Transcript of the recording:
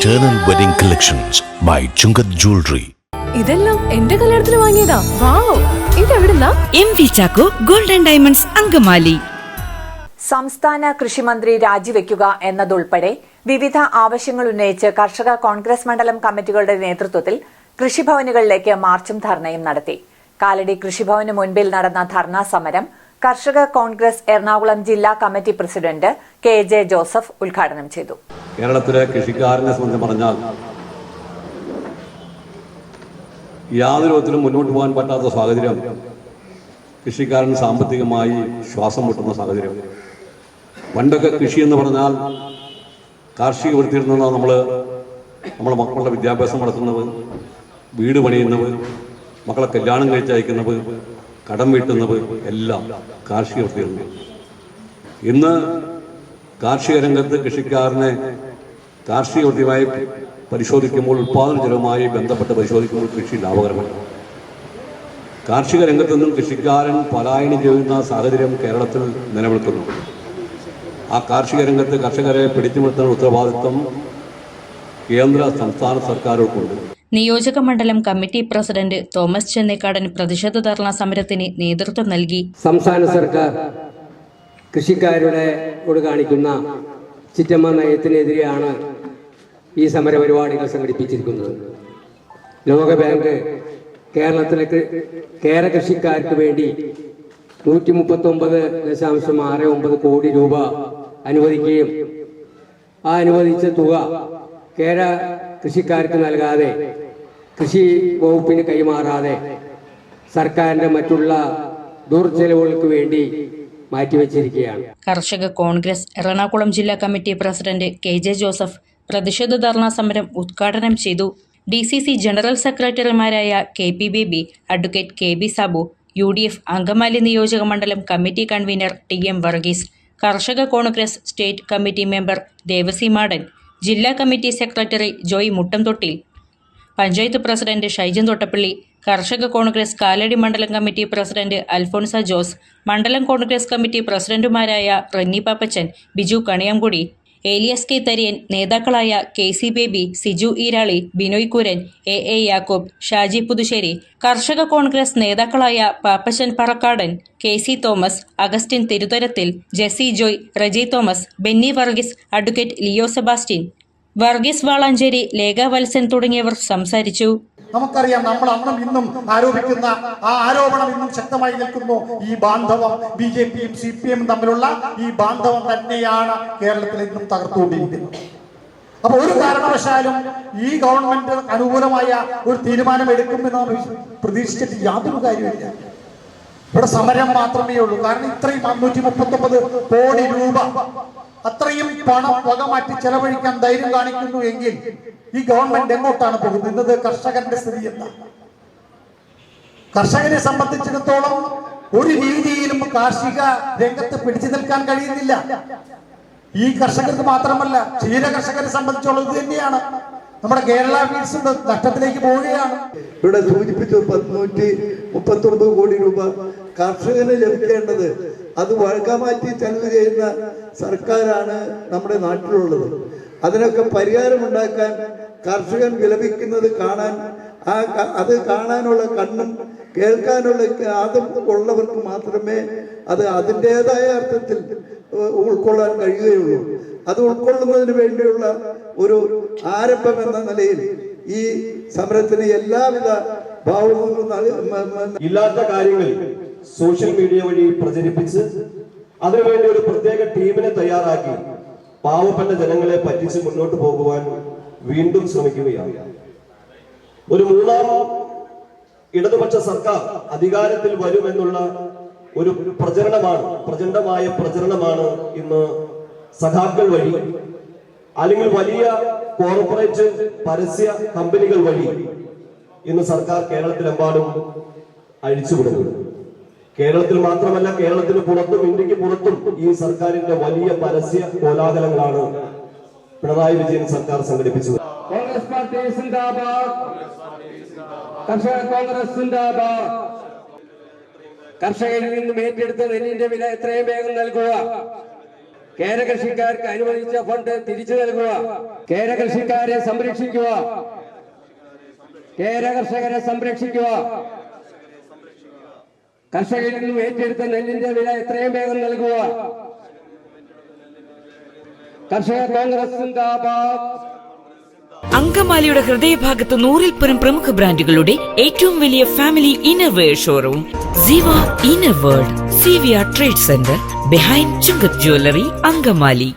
Eternal Wedding Collections by Chungath Jewelry. ഇതെല്ലാം എന്റെ കല്യാണത്തിന് വാങ്ങിയതാ. Wow ഇതെവിടുന്നാ? M V Chacko golden diamonds Angamaly. സംസ്ഥാന കൃഷിമന്ത്രി രാജിവെക്കുക എന്നതുൾപ്പെടെ വിവിധ ആവശ്യങ്ങൾ ഉന്നയിച്ച് കർഷക കോൺഗ്രസ് മണ്ഡലം കമ്മിറ്റികളുടെ നേതൃത്വത്തിൽ കൃഷിഭവനുകളിലേക്ക് മാർച്ചും ധർണയും നടത്തി. കാലടി കൃഷിഭവന് മുൻപിൽ നടന്ന ധർണാ സമരം കർഷക കോൺഗ്രസ് എറണാകുളം ജില്ലാ committee president K J Joseph ഉദ്ഘാടനം ചെയ്തു. കേരളത്തിലെ കൃഷിക്കാരനെ സംബന്ധിച്ച് പറഞ്ഞാൽ യാതൊരു വിധത്തിലും മുന്നോട്ട് പോകാൻ പറ്റാത്ത സാഹചര്യം കൃഷിക്കാരൻ സാമ്പത്തികമായി ശ്വാസം മുട്ടുന്ന സാഹചര്യം. പണ്ടൊക്കെ കൃഷി എന്ന് പറഞ്ഞാൽ കാർഷിക വൃത്തിയിൽ നമ്മൾ നമ്മളെ മക്കളുടെ വിദ്യാഭ്യാസം നടത്തുന്നത് വീട് പണിയുന്നത് മക്കളെ കല്യാണം കഴിച്ചയക്കുന്നത് കടം വീട്ടുന്നത് എല്ലാം കാർഷിക വൃത്തിയിൽ നിന്ന് ഇന്ന് കാർഷിക രംഗത്ത് കൃഷിക്കാരനെ കാർഷിക വൃത്തിയുമായി പരിശോധിക്കുമ്പോൾ ഉൽപാദന ചെലവുമായി ബന്ധപ്പെട്ട് പരിശോധിക്കുമ്പോൾ കൃഷി ലാഭകരമാണ്. കാർഷിക രംഗത്തു നിന്നും കൃഷിക്കാരൻ പലായനം ചെയ്യുന്ന സാഹചര്യം കേരളത്തിൽ നിലനിൽക്കുന്നു. ആ കാർഷിക രംഗത്ത് കർഷകരെ പിടിച്ചു നിർത്തുന്ന ഉത്തരവാദിത്വം കേന്ദ്ര സംസ്ഥാന സർക്കാരുകൾക്കുണ്ട്. നിയോജക മണ്ഡലം കമ്മിറ്റി പ്രസിഡന്റ് തോമസ് ചെന്നിക്കാടൻ പ്രതിഷേധ ധർണ സമരത്തിന് നേതൃത്വം നൽകി. സംസ്ഥാന സർക്കാർ കൃഷിക്കാരുടെ ോട് കാണിക്കുന്ന ചിറ്റമ്മ നയത്തിനെതിരെയാണ് ഈ സമരപരിപാടികൾ സംഘടിപ്പിച്ചിരിക്കുന്നത്. ലോകബാങ്ക് കേരളത്തിലെ കേര കൃഷിക്കാർക്ക് വേണ്ടി നൂറ്റി മുപ്പത്തൊമ്പത് ദശാംശം ആറ് ഒമ്പത് കോടി രൂപ അനുവദിക്കുകയും ആ അനുവദിച്ച തുക കേര കൃഷിക്കാർക്ക് നൽകാതെ കൃഷി വകുപ്പിന് കൈമാറാതെ സർക്കാരിന്റെ മറ്റുള്ള ദുർചെലവുകൾക്ക് വേണ്ടി മാറ്റിവെച്ചിരിക്കുകയാണ്. കർഷക കോൺഗ്രസ് എറണാകുളം ജില്ലാ committee president K J Joseph പ്രതിഷേധ ധർണാ സമരം ഉദ്ഘാടനം ചെയ്തു. ഡി സി സി ജനറൽ സെക്രട്ടറിമാരായ K P Baby advocate K B Sabu U D F Angamaly നിയോജക മണ്ഡലം committee convener T M Varghese കർഷക Congress state committee member Devasi Madan ജില്ലാ committee secretary Joy Muttamthottil panchayat president Shaijan Thottappally കർഷക കോൺഗ്രസ് കാലടി മണ്ഡലം committee president Alphonsa Jose മണ്ഡലം Congress committee പ്രസിഡന്റുമാരായ Ranni Pappachan Biju Kaniyamkudi Elias K Thariyan നേതാക്കളായ K C Baby Siju Eerali Binoy Kuran A A Yakob Shaji Puthussery കർഷക കോൺഗ്രസ് നേതാക്കളായ Pappachan Parakkadan K C Thomas Augustine Thiruthurathil Jessy Joy Reji Thomas Benny Varghese advocate Leo Sebastian Varghese Valanchery Lekha Valsan തുടങ്ങിയവർ സംസാരിച്ചു. നമുക്കറിയാം നമ്മൾ അന്നും ഇന്നും ആരോപിക്കുന്ന ആ ആരോപണം ഇന്നും ശക്തമായി നിൽക്കുന്നു. ഈ ബാന്ധവം ബി ജെ പിയും സി പി എമ്മും തമ്മിലുള്ള ഈ ബാന്ധവം തന്നെയാണ് കേരളത്തിൽ ഇന്നും തകർത്തുകൊണ്ടിരിക്കുന്നത്. അപ്പൊ ഒരു കാരണവശാലും ഈ ഗവൺമെന്റ് അനുകൂലമായ ഒരു തീരുമാനം എടുക്കുമെന്ന് പ്രതീക്ഷിച്ചിട്ട് യാതൊരു കാര്യമില്ല ഇവിടെ സമരം മാത്രമേ ഉള്ളൂ. കാരണം ഇത്രയും അഞ്ഞൂറ്റി മുപ്പത്തി ഒമ്പത് കോടി രൂപ അത്രയും പണം പുക മാറ്റി ചെലവഴിക്കാൻ ധൈര്യം കാണിക്കുന്നു എങ്കിൽ ഈ ഗവൺമെന്റ് എങ്ങോട്ടാണ് പോകുന്നത്? ഇന്നത് കർഷകന്റെ സ്ഥിതി എന്താ കർഷകനെ സംബന്ധിച്ചിടത്തോളം ഒരു രീതിയിലും കാർഷിക രംഗത്ത് പിടിച്ചു നിൽക്കാൻ കഴിയുന്നില്ല. ഈ കർഷകർക്ക് മാത്രമല്ല ക്ഷീര കർഷകരെ സംബന്ധിച്ചോളം ഇത് തന്നെയാണ്. നമ്മുടെ കേരള ഫീഡ്സ് നഷ്ടത്തിലേക്ക് പോവുകയാണ്. ഇവിടെ സൂചിപ്പിച്ചു പത്തുനൂറ്റി മുപ്പത്തൊമ്പത് കോടി രൂപ കർഷകന് ലഭിക്കേണ്ടത് അത് വഴക്കമാറ്റി ചെലവ് ചെയ്യുന്ന സർക്കാരാണ് നമ്മുടെ നാട്ടിലുള്ളത്. അതിനൊക്കെ പരിഹാരമുണ്ടാക്കാൻ കർഷകൻ വിലപിക്കുന്നത് കാണാൻ ആ അത് കാണാനുള്ള കണ്ണും കേൾക്കാനുള്ള അതും ഉള്ളവർക്ക് മാത്രമേ അത് അതിന്റെതായ അർത്ഥത്തിൽ ഉൾക്കൊള്ളാൻ കഴിയുകയുള്ളൂ. അത് ഉൾക്കൊള്ളുന്നതിന് വേണ്ടിയുള്ള ഒരു ആരംഭം എന്ന നിലയിൽ ഈ സമരത്തിന് എല്ലാവിധ മ- ഇല്ലാത്ത കാര്യങ്ങൾ സോഷ്യൽ മീഡിയ വഴി പ്രചരിപ്പിച്ച് അതിനുവേണ്ടി ഒരു പ്രത്യേക ടീമിനെ തയ്യാറാക്കി പാവപ്പെട്ട ജനങ്ങളെ പറ്റിച്ച് മുന്നോട്ട് പോകുവാൻ വീണ്ടും ശ്രമിക്കുകയാണ്. ഒരു മൂന്നാം ഇടതുപക്ഷ സർക്കാർ അധികാരത്തിൽ വരുമെന്നുള്ള ഒരു പ്രചരണമാണ് പ്രചണ്ഡമായ പ്രചരണമാണ് ഇന്ന് സഖാക്കൾ വഴി അല്ലെങ്കിൽ വലിയ കോർപ്പറേറ്റ് പരസ്യ കമ്പനികൾ വഴി ഇന്ന് സർക്കാർ കേരളത്തിലെമ്പാടും അഴിച്ചുവിടുന്നത്. കേരളത്തിൽ മാത്രമല്ല കേരളത്തിന് പുറത്തും ഇന്ത്യയ്ക്ക് പുറത്തും ഈ സർക്കാരിന്റെ വലിയ പരസ്യ കോലാഹലങ്ങളാണ് പിണറായി വിജയൻ സർക്കാർ സംഘടിപ്പിച്ചത്. കോൺഗ്രസ് പാർട്ടി സിന്ദാബാദ്. കർഷക കോൺഗ്രസ് സിന്ദാബാദ്. കർഷകരിൽ നിന്നും ഏറ്റെടുത്ത നെല്ലിന്റെ വില എത്രയും വേഗം നൽകുക. കേര കൃഷിക്കാർക്ക് അനുവദിച്ച ഫണ്ട് തിരിച്ചു നൽകുക. കേര കൃഷിക്കാരെ സംരക്ഷിക്കുക. കേര കർഷകരെ സംരക്ഷിക്കുക. കർഷകരിൽ നിന്നും ഏറ്റെടുത്ത നെല്ലിന്റെ വില എത്രയും വേഗം നൽകുക. കർഷക കോൺഗ്രസ് അങ്കമാലിയുടെ ഹൃദയഭാഗത്ത് നൂറിൽ പരം പ്രമുഖ ബ്രാൻഡുകളുടെ ഏറ്റവും വലിയ family innerwear showroom Siva inner world C V R trade center behind Chungath jewellery Angamaly.